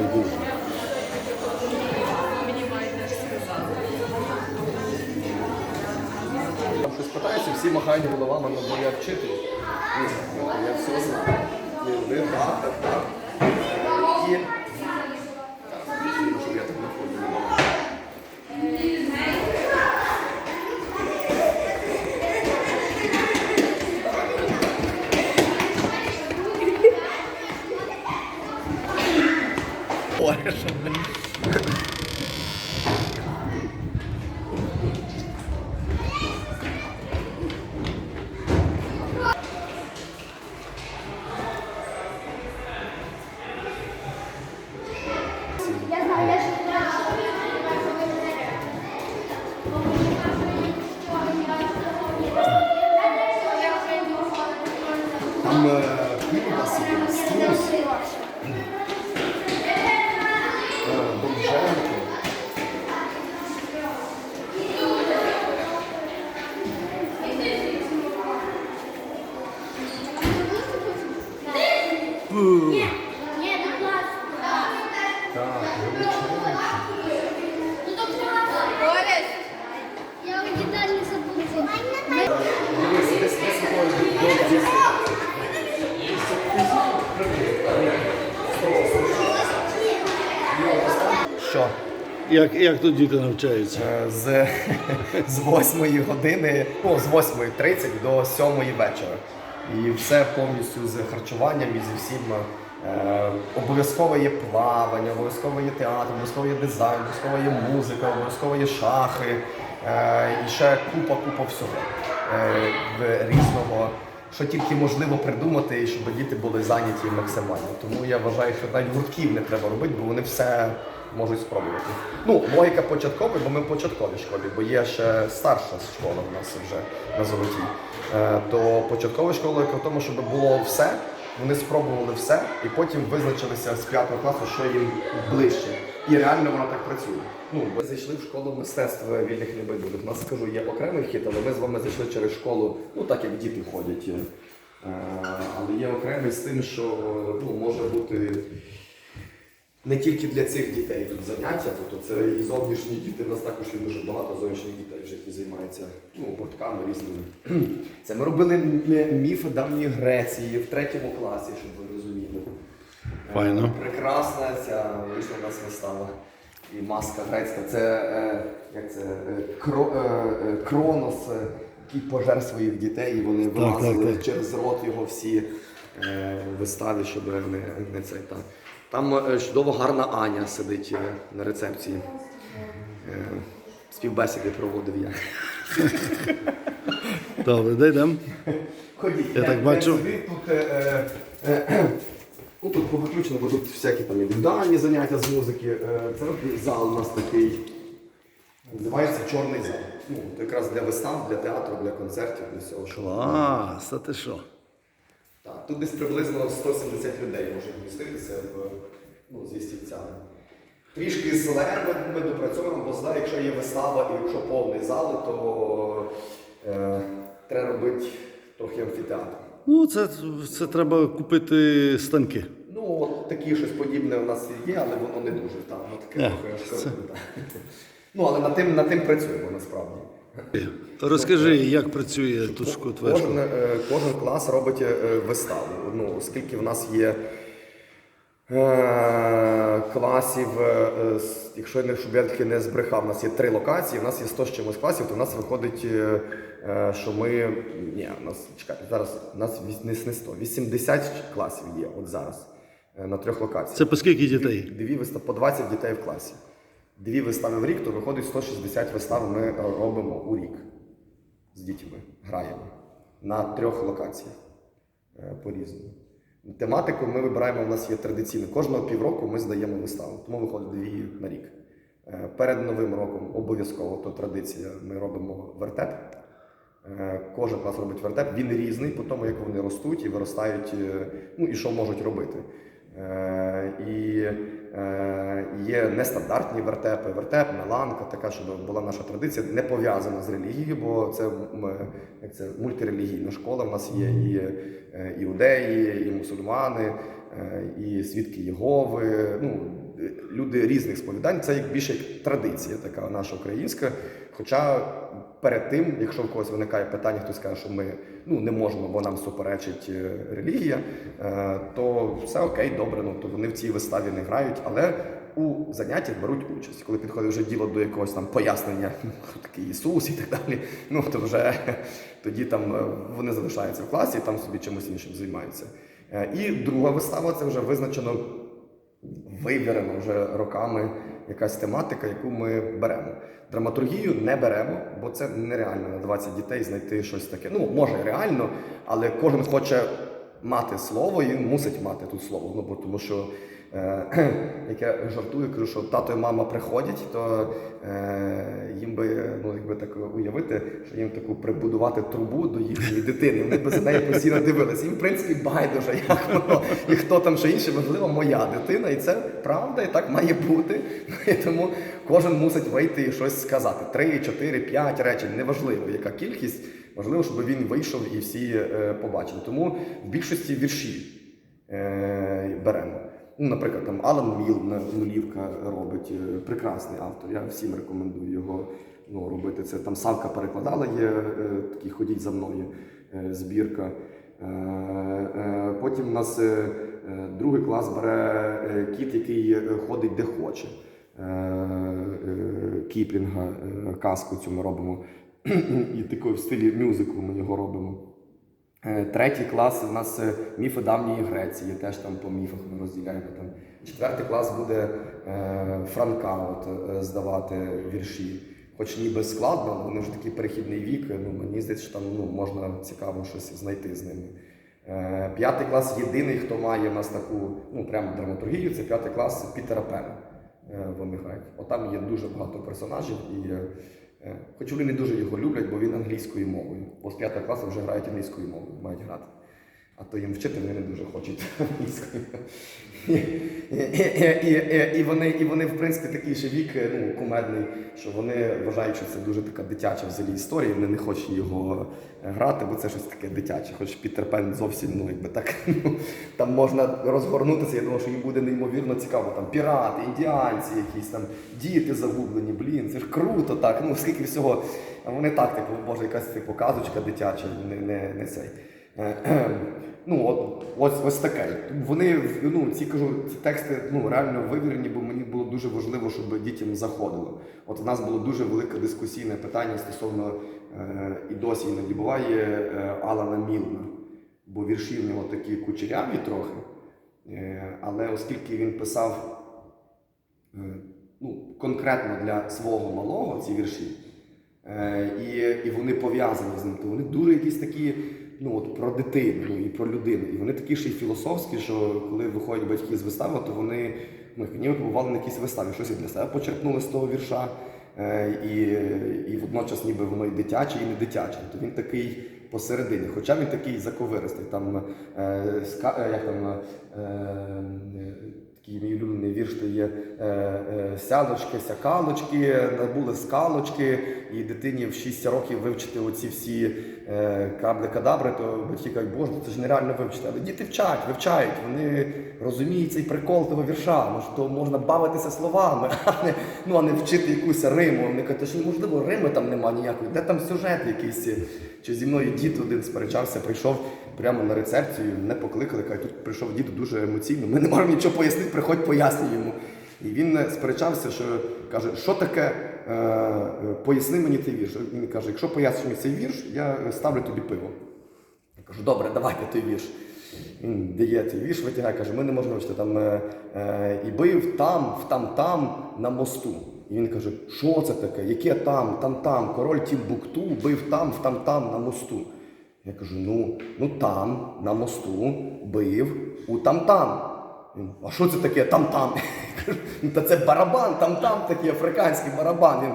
байдуже. Там щось питається, всі махають головами, на моя вчитель. Я все знаю. Ні, вони так, так. Так, Нас є, струс, е, довженко. Ні, не класно. Так, величезний. Ну то класно. Борис. Я у не забуду. Дивись, десь десь такої до- до- Що? Як, як тут діти навчаються? Е, з, з 8 години, ну, з 8.30 до 7 вечора. І все повністю з харчуванням і зі всім. Е, обов'язково є плавання, обов'язково є театр, обов'язково є дизайн, обов'язково є музика, обов'язково є шахи. Е, і ще купа, купа всього е, в різного. Що тільки можливо придумати, щоб діти були зайняті максимально. Тому я вважаю, що навіть гуртків не треба робити, бо вони все можуть спробувати. Ну, логіка початкова, бо ми в початковій школі, бо є ще старша школа в нас вже на золотій. Е, то початкова школа в тому, щоб було все. Вони спробували все і потім визначилися з п'ятого класу, що їм ближче. І реально воно так працює. Ну, ми зайшли в школу мистецтва вільних небайдужих. У нас скажу, є окремий вхід, але ми з вами зайшли через школу, ну так як діти ходять. Е, але є окремий з тим, що ну, може бути не тільки для цих дітей тут заняття, тобто це і зовнішні діти. У нас також є дуже багато зовнішніх дітей, вже які займаються ну, гуртками різними. Це ми робили міфи давньої Греції в третьому класі, щоб ви розуміли. Е, Файно. Прекрасна ця вийшла у нас вистава. І маска грецька. Це е, як це е, кро, е, е, Кронос, е, який пожер своїх дітей, і вони вилазили через рот його всі е, виставі, щоб не, не цей так. Там е, чудово гарна Аня сидить е, на рецепції. Е, співбесіди проводив я. Добре, де йдемо? Ходіть, Я так бачу. Тут, ну, тут бо тут всякі там індивідуальні заняття з музики. Це зал у нас такий. Називається чорний зал. Ну, якраз для вистав, для театру, для концертів, для всього. Клас, а ти що? Тут десь приблизно 170 людей може вміститися в, ну, зі стільцями. Трішки зле ми, ми допрацьовуємо, бо знаю, якщо є вистава і якщо повний зал, то е, треба робити трохи амфітеатр. Ну, це, це треба купити станки. Ну, от такі щось подібне у нас є, але воно не дуже там. Ну, таке Е, трохи це- Ну, але над тим, над тим працюємо насправді. Розкажи, як працює тут Кожен, е, кожен клас робить е, виставу. Ну, оскільки в нас є е, класів, е, якщо я не щоб не збрехав, у нас є три локації, у нас є 100 з чимось класів, то в нас виходить, е, е, що ми. Ні, у нас чекайте, зараз у нас не не 100, 80 класів є от зараз е, на трьох локаціях. Це по скільки дітей? Дві вистави по 20 дітей в класі. Дві вистави в рік, то виходить 160 вистав ми робимо у рік з дітьми, граємо на трьох локаціях е, по-різному. Тематику ми вибираємо, у нас є традиційно. Кожного півроку ми здаємо виставу, тому виходить дві на рік. Е, Перед Новим роком обов'язково то традиція. Ми робимо вертеп. Е, Кожен клас робить вертеп, він різний по тому, як вони ростуть і виростають, е, ну і що можуть робити. Е, І е, є нестандартні вертепи, вертеп, меланка, така, щоб була наша традиція, не пов'язана з релігією, бо це, як це мультирелігійна школа. У нас є і е, іудеї, і мусульмани, і свідки Єгови, ну, люди різних сповідань. Це як більше як традиція, така наша українська. Хоча перед тим, якщо в когось виникає питання, хтось каже, що ми ну, не можемо, бо нам суперечить е, релігія, е, то все окей, добре, ну то вони в цій виставі не грають, але у заняттях беруть участь. Коли підходить вже діло до якогось там пояснення, хто такий Ісус і так далі, ну то вже тоді там е, вони залишаються в класі там собі чимось іншим займаються. І друга вистава це вже визначено виберемо вже роками якась тематика, яку ми беремо. Драматургію не беремо, бо це нереально на 20 дітей знайти щось таке. Ну, може, реально, але кожен хоче мати слово і мусить мати тут слово. Ну, бо тому що, е, як я жартую, кажу, що тато і мама приходять, то е, їм би, ну, якби так уявити, що їм таку прибудувати трубу до їхньої дитини. Вони б за нею постійно дивилися. Їм, в принципі, байдуже, як воно, і хто там що інше, важливо, моя дитина, і це правда, і так має бути. І тому кожен мусить вийти і щось сказати. Три, чотири, п'ять речень, неважливо, яка кількість, важливо, щоб він вийшов і всі е, побачили. Тому в більшості вірші беремо. Ну, наприклад, там Алан Міл Нулівка робить е, прекрасний автор. Я всім рекомендую його ну, робити. Це там Савка перекладала, є е, такий ходіть за мною е, збірка. Потім у нас другий клас бере кіт, який ходить де хоче. Кіплінга, казку цю ми робимо. І такий в стилі мюзиклу ми його робимо. Е, Третій клас у нас е, міфи давньої Греції, теж там по міфах ми розділяємо. Там. Четвертий клас буде е, Франка от, е, здавати вірші. Хоч ніби складно, але вони вже такий перехідний вік. Ну, мені здається, що там ну, можна цікаво щось знайти з ними. Е, П'ятий клас єдиний, хто має у нас таку ну, прямо драматургію, це п'ятий клас Пітера Пена. Е, Вони грають. Отам є дуже багато персонажів, і хоч вони не дуже його люблять, бо він англійською мовою. Бо з п'ятого класу вже грають англійською мовою, мають грати. А то їм вчити вони не дуже хочуть. І, і, вони, в принципі, такий ще вік ну, кумедний, що вони вважають, що це дуже така дитяча взагалі історія, вони не хочуть його грати, бо це щось таке дитяче. Хоч Пітер Пен зовсім, ну якби так, ну, там можна розгорнутися. Я думаю, що їм буде неймовірно цікаво. Там пірати, індіанці, якісь там діти загублені, блін, це ж круто так. Ну скільки всього. Вони так, типу, боже, якась типу казочка дитяча, не, не, не цей. Ну, от, ось, ось таке. Вони, ну, ці кажу, ці тексти ну, реально вивірені, бо мені було дуже важливо, щоб дітям заходило. От у нас було дуже велике дискусійне питання стосовно е, і досі іноді буває е, Алана Мілна, бо вірші в нього такі кучеряві трохи. Е, але оскільки він писав е, ну, конкретно для свого малого ці вірші, е, і, і вони пов'язані з ним, то вони дуже якісь такі ну, от, про дитину ну, і про людину. І вони такі ще й філософські, що коли виходять батьки з вистави, то вони ну, ніби побували на якійсь виставі, щось для себе почерпнули з того вірша. Е, і, і водночас ніби воно і дитяче, і не дитяче. То він такий посередині. Хоча він такий заковиристий. Там, е, ска, е, як там, е, такий мій улюблений вірш, то є е, е, сялочки, сякалочки, набули скалочки, і дитині в 6 років вивчити оці всі е, кабли кадабри, то батьки кажуть, боже, це ж нереально вивчити. Але діти вчать, вивчають, вони розуміють цей прикол того вірша. Ну, що можна бавитися словами, а не, ну, а не вчити якусь риму. Вони кажуть, що можливо, рими там нема ніякої, де там сюжет якийсь. Чи зі мною дід один сперечався, прийшов прямо на рецепцію, не покликали, кажуть, тут прийшов дід дуже емоційно, ми не можемо нічого пояснити, приходь пояснюй йому. І він сперечався, що каже, що таке, поясни мені цей вірш. Він каже, якщо поясниш мені цей вірш, я е, ставлю тобі пиво. Я кажу, добре, давайте той вірш. Він дає цей вірш, витягає, каже, ми не можемо вчити там е, е, і бив там, в там, там на мосту. І він каже, що це таке? Яке там, там, там, король Тімбукту бив там, в там, там на мосту. Я кажу, ну, ну там, на мосту, бив у там там. А що це таке там-там? Я кажу, «Ну, Та це барабан, там-там такий африканський барабан. Він,